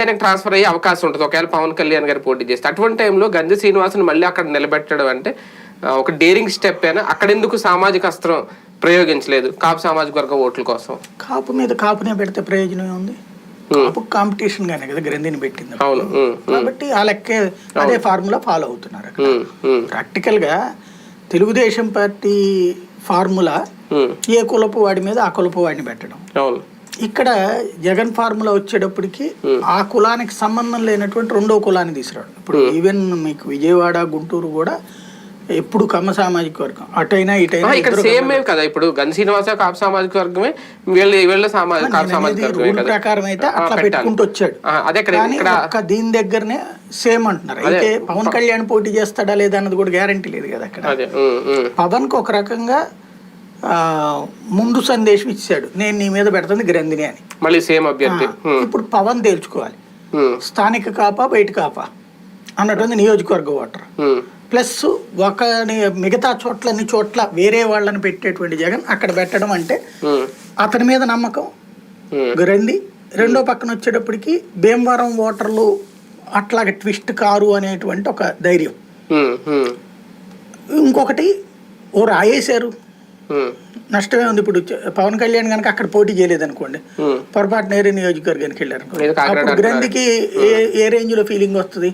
ఆయనకు ట్రాన్స్ఫర్ అయ్యే అవకాశం ఉంటుంది. ఒకవేళ పవన్ కళ్యాణ్ గారు పోటీ చేస్తే. అటువంటి టైంలో గంజి శ్రీనివాసుని మళ్ళీ అక్కడ నిలబెట్టడం అంటే ఒక డేరింగ్ స్టెప్ అయినా అక్కడెందుకు సామాజిక అస్త్రం ప్రయోగించలేదు? కాపు సామాజిక వర్గ ఓట్ల కోసం. కాపు మీద కాపునే పెడితే ప్రయోజనం ఉంది కాపు కాంపిటీషన్ గానే కదా గ్రంథిని పెట్టింది. అవును. కాబట్టి ఆ లెక్కే అదే ఫార్ములా ఫాలో అవుతున్నారు ప్రాక్టికల్గా తెలుగుదేశం పార్టీ ఫార్ములా ఏ కులపు వాడి మీద ఆ కులపు వాడిని పెట్టడం. అవును. ఇక్కడ జగన్ ఫార్ములా వచ్చేటప్పటికి ఆ కులానికి సంబంధం లేనటువంటి రెండో కులాన్ని తీసుకురావడం ఇప్పుడు ఈవెన్ మీకు విజయవాడ గుంటూరు కూడా ఎప్పుడు కమ్మ సామాజిక వర్గం. అటైనా ఇటైనా ఇక్కడ సేమ్ కదా ఇప్పుడు గన్ శ్రీనివాస కాపు సామాజిక వర్గమే వీళ్ళ వీళ్ళ సామాజిక కాపు ప్రకారం అయితే అట్లా. పెట్టుకుంటూ వచ్చాడు. అదే ఇక్కడ దీని దగ్గరనే సేమ్ అంటున్నారు. అయితే పవన్ కళ్యాణ్ పోటీ చేస్తాడా లేదా అన్నది కూడా గ్యారంటీ లేదు కదా అక్కడ. పవన్కు ఒక రకంగా ముందు సందేశం ఇచ్చాడు. నేను నీ మీద పెడుతుంది గ్రంథిని అని. మళ్ళీ సేమ్ అభ్యర్థి. ఇప్పుడు పవన్ తేల్చుకోవాలి. స్థానిక కాపా బయట కాపా అన్నటువంటి నియోజకవర్గ ఓటర్. ప్లస్ ఒక మిగతా చోట్ల అన్ని చోట్ల వేరే వాళ్ళని పెట్టేటువంటి జగన్ అక్కడ పెట్టడం అంటే అతని మీద నమ్మకం. గ్రంథి రెండో పక్కన వచ్చేటప్పటికి భీమవరం ఓటర్లు అట్లాగే ట్విస్ట్ కారు అనేటువంటి ఒక ధైర్యం. ఇంకొకటి ఓ రాయేశారు. నష్టమే ఉంది. ఇప్పుడు పవన్ కళ్యాణ్ కనుక అక్కడ పోటీ చేయలేదు అనుకోండి ఉమ్. పొరపాటు నేరే నియోజకవర్గానికి వెళ్ళారు అప్పుడు గ్రంథికి ఏ ఏ రేంజ్లో ఫీలింగ్ వస్తుంది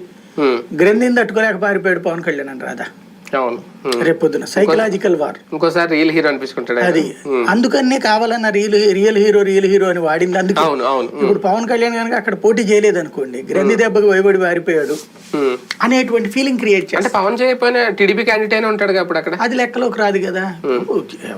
గ్రంథిని తట్టుకోలేక పారిపోయాడు పవన్ కళ్యాణ్ అని రాదా? అవును. ఉమ్. రేపు పొద్దున సైకలాజికల్ వార్ ఇంకోసారి రియల్ హీరో అనిపించుకుంటాడు. అది. అందుకనే కావాలన్న real real hero real hero అని వాడింది అందుకే. అవును అవును. ఉమ్, ఇప్పుడు పవన్ కళ్యాణ్ కనుక అక్కడ పోటీ చేయలేదు అనుకోండి గ్రంథి దెబ్బకి పారిపోయాడు ఉమ్. అనేటువంటి ఫీలింగ్ క్రియేట్ అంటే చేస్తారు పవన్ చేయకపోయినా టీడీపీ క్యాండిడేట్ అయినా ఉంటాడు అప్పుడు అక్కడ? అది లెక్కలోకి రాదు కదా.